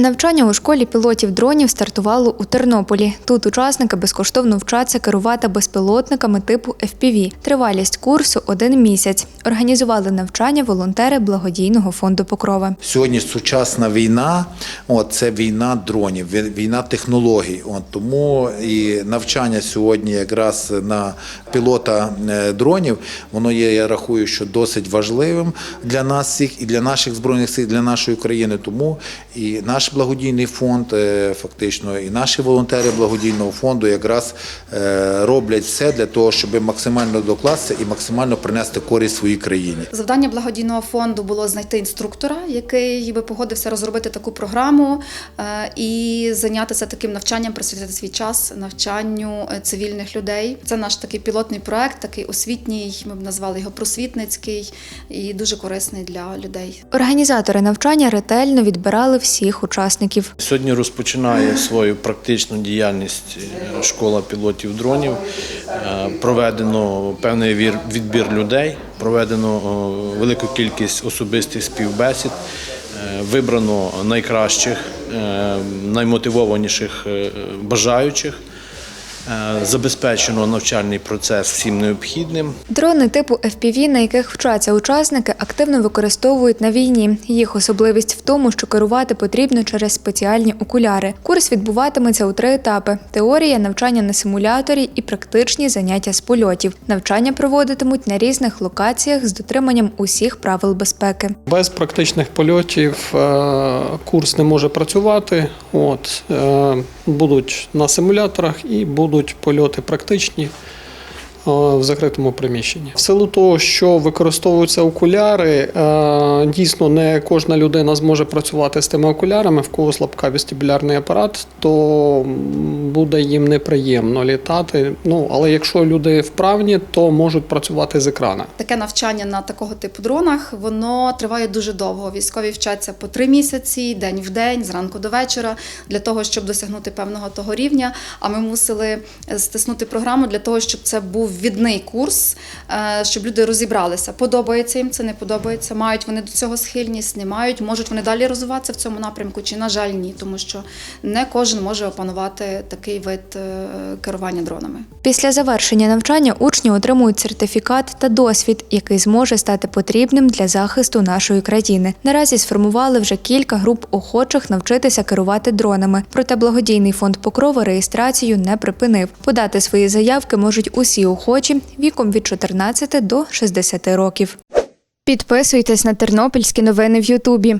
Навчання у школі пілотів дронів стартувало у Тернополі. Тут учасники безкоштовно вчаться керувати безпілотниками типу FPV. Тривалість курсу один місяць. Організували навчання волонтери благодійного фонду Покрова. Сьогодні сучасна війна, от, це війна дронів, війна технологій. От, тому і навчання сьогодні якраз на пілота е, дронів, воно є, я рахую, що досить важливим для нас всіх і для наших збройних сил, для нашої країни. Тому і наш благодійний фонд, е, фактично, і наші волонтери благодійного фонду якраз е, роблять все для того, щоб максимально докласти і максимально принести користь своїй країні. Завдання благодійного фонду було знайти інструктора, який би погодився розробити таку програму е, і зайнятися таким навчанням, присвятити свій час навчанню цивільних людей. Це наш такий пілотний проект, такий освітній. Ми б назвали його просвітницький і дуже корисний для людей. Організатори навчання ретельно відбирали всіх учасників. Сьогодні розпочинає свою практичну діяльність е, школа пілотів дронів. Е, Проведено певний відбір людей, проведено велику кількість особистих співбесід, е, вибрано найкращих, наймотивованіших бажаючих. Е, Забезпечено навчальний процес всім необхідним. Дрони типу FPV, на яких вчаться учасники, активно використовують на війні. Їх особливість в тому, що керувати потрібно через спеціальні окуляри. Курс відбуватиметься у три етапи: теорія, навчання на симуляторі і практичні заняття з польотів. Навчання проводитимуть на різних локаціях з дотриманням усіх правил безпеки. Без практичних польотів е, курс не може працювати. От, е, будуть на симуляторах і будуть польоти практичні. Е, В закритому приміщенні. В силу того, що використовуються окуляри, е, дійсно не кожна людина зможе працювати з тими окулярами, в кого слабка вестибулярний апарат, то буде їм неприємно літати. Ну, але якщо люди вправні, то можуть працювати з екрана. Таке навчання на такого типу дронах воно триває дуже довго. Військові вчаться по три місяці, день в день, зранку до вечора, для того, щоб досягнути певного того рівня. А ми мусили е, стиснути програму для того, щоб це був відний курс, е, щоб люди розібралися. Подобається їм це, не подобається. Мають вони до цього схильність, не мають, можуть вони далі розвиватися в цьому напрямку, чи на жаль, ні, тому що не кожен може опанувати такий вид е, керування дронами. Після завершення навчання учні отримують сертифікат та досвід, який зможе стати потрібним для захисту нашої країни. Наразі сформували вже кілька груп охочих навчитися керувати дронами. Проте благодійний фонд Покрова реєстрацію не припинив. Подати свої заявки можуть усі охочі віком від 14 до 60 років. Підписуйтесь на тернопільські новини в Ютубі.